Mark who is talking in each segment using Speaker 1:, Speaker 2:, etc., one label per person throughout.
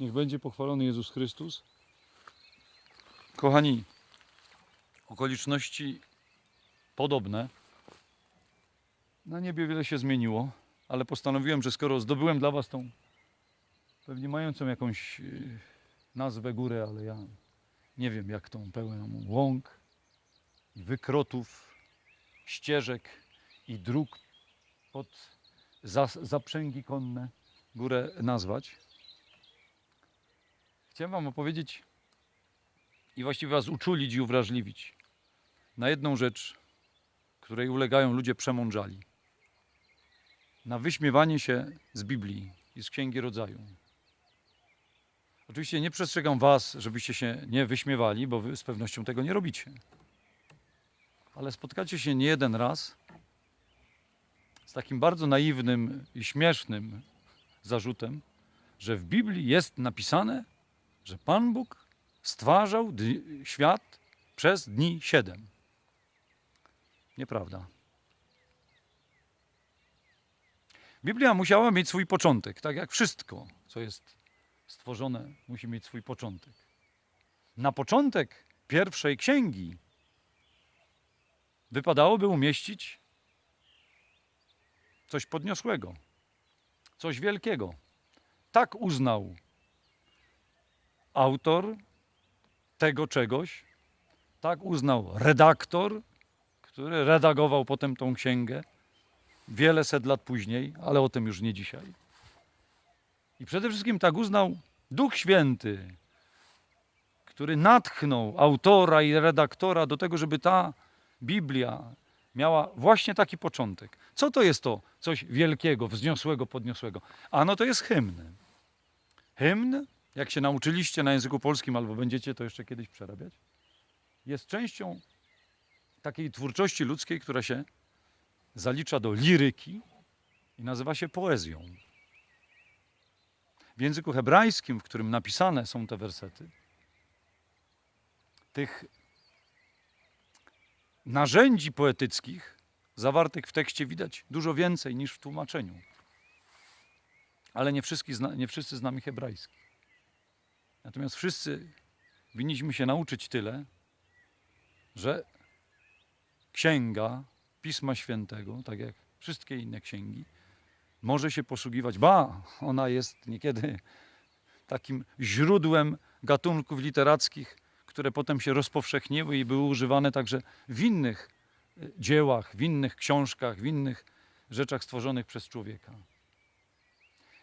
Speaker 1: Niech będzie pochwalony Jezus Chrystus. Kochani, okoliczności podobne. Na niebie wiele się zmieniło, ale postanowiłem, że skoro zdobyłem dla Was tą pewnie mającą jakąś yy, nazwę górę, ale ja nie wiem jak tą pełną łąk, wykrotów, ścieżek i dróg pod zaprzęgi konne górę nazwać. Chciałem Wam opowiedzieć i właściwie Was uczulić i uwrażliwić na jedną rzecz, której ulegają ludzie przemądrzali. Na wyśmiewanie się z Biblii i z Księgi Rodzaju. Oczywiście nie przestrzegam Was, żebyście się nie wyśmiewali, bo Wy z pewnością tego nie robicie. Ale spotkacie się nie jeden raz z takim bardzo naiwnym i śmiesznym zarzutem, że w Biblii jest napisane, że Pan Bóg stwarzał świat przez dni siedem. Nieprawda. Biblia musiała mieć swój początek, tak jak wszystko, co jest stworzone, musi mieć swój początek. Na początek pierwszej księgi wypadałoby umieścić coś podniosłego, coś wielkiego. Tak uznał autor tego czegoś, tak uznał redaktor, który redagował potem tą księgę wiele set lat później, ale o tym już nie dzisiaj. I przede wszystkim tak uznał Duch Święty, który natchnął autora i redaktora do tego, żeby ta Biblia miała właśnie taki początek. Co to jest to coś wielkiego, wzniosłego, podniosłego? Ano to jest hymn. Hymn, jak się nauczyliście na języku polskim, albo będziecie to jeszcze kiedyś przerabiać, jest częścią takiej twórczości ludzkiej, która się zalicza do liryki i nazywa się poezją. W języku hebrajskim, w którym napisane są te wersety, tych narzędzi poetyckich zawartych w tekście widać dużo więcej niż w tłumaczeniu. Ale nie, nie wszyscy znamy hebrajski. Natomiast wszyscy winniśmy się nauczyć tyle, że księga Pisma Świętego, tak jak wszystkie inne księgi, może się posługiwać, ba, ona jest niekiedy takim źródłem gatunków literackich, które potem się rozpowszechniły i były używane także w innych e, dziełach, w innych książkach, w innych rzeczach stworzonych przez człowieka.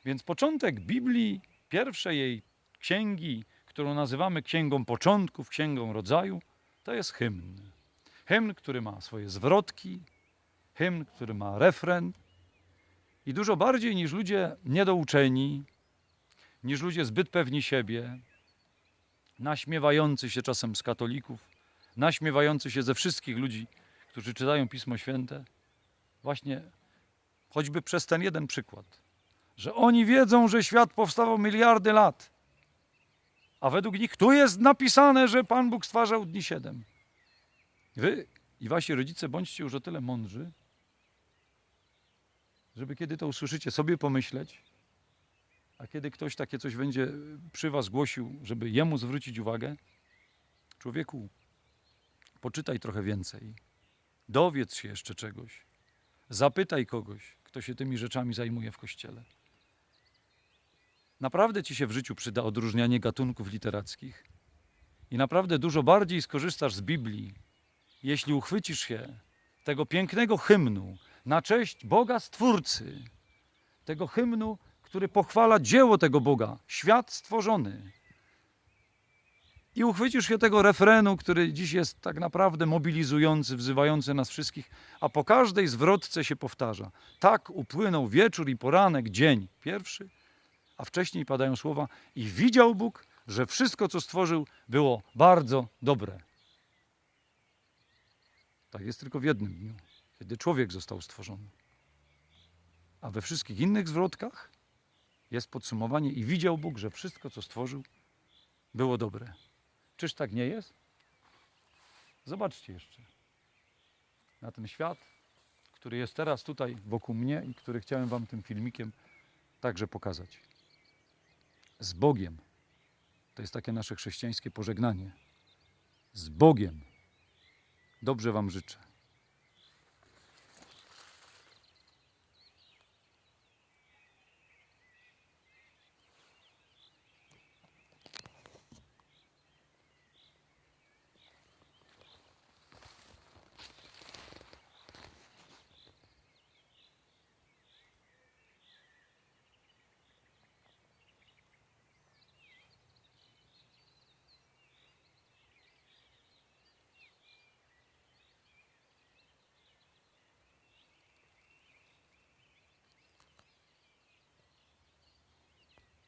Speaker 1: Więc początek Biblii, pierwszej jej księgi, którą nazywamy Księgą Początków, Księgą Rodzaju, to jest hymn. Hymn, który ma swoje zwrotki, hymn, który ma refren i dużo bardziej niż ludzie niedouczeni, niż ludzie zbyt pewni siebie, naśmiewający się czasem z katolików, naśmiewający się ze wszystkich ludzi, którzy czytają Pismo Święte, właśnie choćby przez ten jeden przykład, że oni wiedzą, że świat powstawał miliardy lat, a według nich tu jest napisane, że Pan Bóg stwarzał dni siedem. Wy i wasi rodzice bądźcie już o tyle mądrzy, żeby kiedy to usłyszycie, sobie pomyśleć, a kiedy ktoś takie coś będzie przy was głosił, żeby jemu zwrócić uwagę, człowieku, poczytaj trochę więcej, dowiedz się jeszcze czegoś, zapytaj kogoś, kto się tymi rzeczami zajmuje w kościele. Naprawdę ci się w życiu przyda odróżnianie gatunków literackich i naprawdę dużo bardziej skorzystasz z Biblii, jeśli uchwycisz się tego pięknego hymnu na cześć Boga Stwórcy, tego hymnu, który pochwala dzieło tego Boga, świat stworzony. I uchwycisz się tego refrenu, który dziś jest tak naprawdę mobilizujący, wzywający nas wszystkich, a po każdej zwrotce się powtarza. Tak upłynął wieczór i poranek, dzień pierwszy, a wcześniej padają słowa i widział Bóg, że wszystko, co stworzył, było bardzo dobre. Tak jest tylko w jednym dniu, kiedy człowiek został stworzony. A we wszystkich innych zwrotkach jest podsumowanie i widział Bóg, że wszystko, co stworzył, było dobre. Czyż tak nie jest? Zobaczcie jeszcze na ten świat, który jest teraz tutaj wokół mnie i który chciałem Wam tym filmikiem także pokazać. Z Bogiem. To jest takie nasze chrześcijańskie pożegnanie. Z Bogiem. Dobrze Wam życzę.